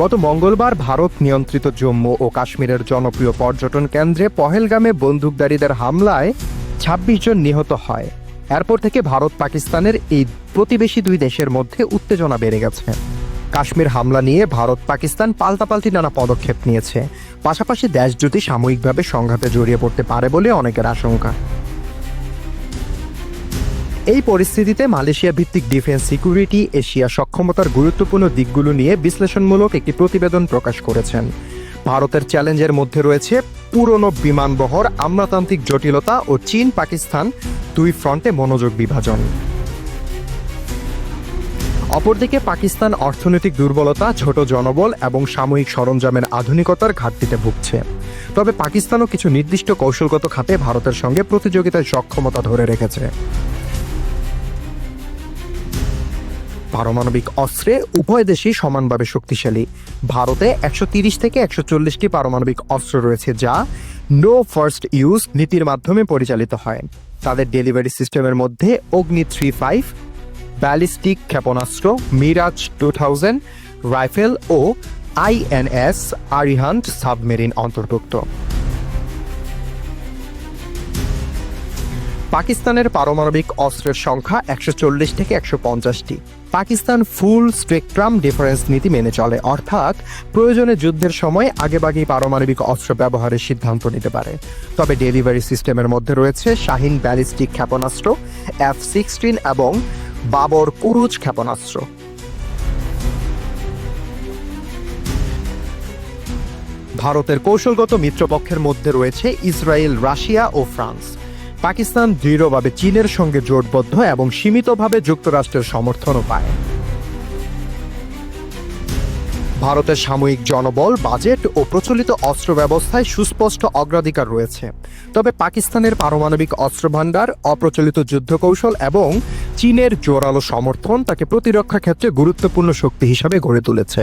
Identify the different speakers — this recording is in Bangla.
Speaker 1: গত মঙ্গলবার ভারত নিয়ন্ত্রিত জম্মু ও কাশ্মীরের জনপ্রিয় পর্যটন কেন্দ্রে পহেলগামে বন্দুকধারীদের হামলায় ছাব্বিশ জন নিহত হয়। এরপর থেকে ভারত পাকিস্তানের এই প্রতিবেশী দুই দেশের মধ্যে উত্তেজনা বেড়ে গেছে। কাশ্মীর হামলা নিয়ে ভারত পাকিস্তান পাল্টাপাল্টি নানা পদক্ষেপ নিয়েছে। পাশাপাশি দেশ দুটি সাময়িকভাবে সংঘাতে জড়িয়ে পড়তে পারে বলে অনেকের আশঙ্কা। এই পরিস্থিতিতে মালয়েশিয়া ভিত্তিক ডিফেন্স সিকিউরিটি এশিয়া সক্ষমতার গুরুত্বপূর্ণ দিকগুলো নিয়ে বিশ্লেষণমূলক একটি প্রতিবেদন প্রকাশ করেছেন। ভারতের চ্যালেঞ্জের মধ্যে রয়েছে পুরনো বিমানবহর, আমলাতান্ত্রিক জটিলতা ও চীন পাকিস্তান দুই ফ্রন্টে মনোযোগ বিভাজন। অপরদিকে পাকিস্তান অর্থনৈতিক দুর্বলতা, ছোট জনবল এবং সাময়িক সরঞ্জামের আধুনিকতার ঘাটতিতে ভুগছে। তবে পাকিস্তানও কিছু নির্দিষ্ট কৌশলগত খাতে ভারতের সঙ্গে প্রতিযোগিতায় সক্ষমতা ধরে রেখেছে। পারমাণবিক অস্ত্রে উভয় দেশই সমানভাবে শক্তিশালী। ভারতে একশো তিরিশ থেকে একশো চল্লিশটি পারমাণবিক অস্ত্র রয়েছে যা নো ফার্স্ট ইউজ নীতির মাধ্যমে পরিচালিত হয়। তাদের ডেলিভারি সিস্টেমের মধ্যে অগ্নি থ্রি ফাইভ, ব্যালিস্টিক ক্ষেপণাস্ত্র, মিরাজ টু থাউজেন্ড, রাইফেল ও আইএনএস আরিহান্ট সাবমেরিন অন্তর্ভুক্ত। পাকিস্তানের পারমাণবিক অস্ত্রের সংখ্যা একশো চল্লিশ থেকে একশো পঞ্চাশটি। পাকিস্তান ফুল স্পেকট্রাম ডিফারেন্স নীতি মেনে চলে, অর্থাৎ প্রয়োজনে যুদ্ধের সময় আগেভাগেই পারমাণবিক অস্ত্র ব্যবহারের সিদ্ধান্ত নিতে পারে। তবে ডেলিভারি সিস্টেমের মধ্যে রয়েছে শাহিন ব্যালিস্টিক ক্ষেপণাস্ত্র, এফ সিক্সটিন এবং বাবর কুরুজ ক্ষেপণাস্ত্র। ভারতের কৌশলগত মিত্রপক্ষের মধ্যে রয়েছে ইসরায়েল, রাশিয়া ও ফ্রান্স। পাকিস্তান দৃঢ়ভাবে চীনের সঙ্গে জোটবদ্ধ এবং সীমিতভাবে যুক্তরাষ্ট্রের সমর্থনও পায়। ভারতের সাময়িক জনবল, বাজেট ও প্রচলিত অস্ত্র ব্যবস্থায় সুস্পষ্ট অগ্রাধিকার রয়েছে। তবে পাকিস্তানের পারমাণবিক অস্ত্র ভাণ্ডার অপ্রচলিত যুদ্ধকৌশল এবং চীনের জোরালো সমর্থন তাকে প্রতিরক্ষা ক্ষেত্রে গুরুত্বপূর্ণ শক্তি হিসাবে গড়ে তুলেছে।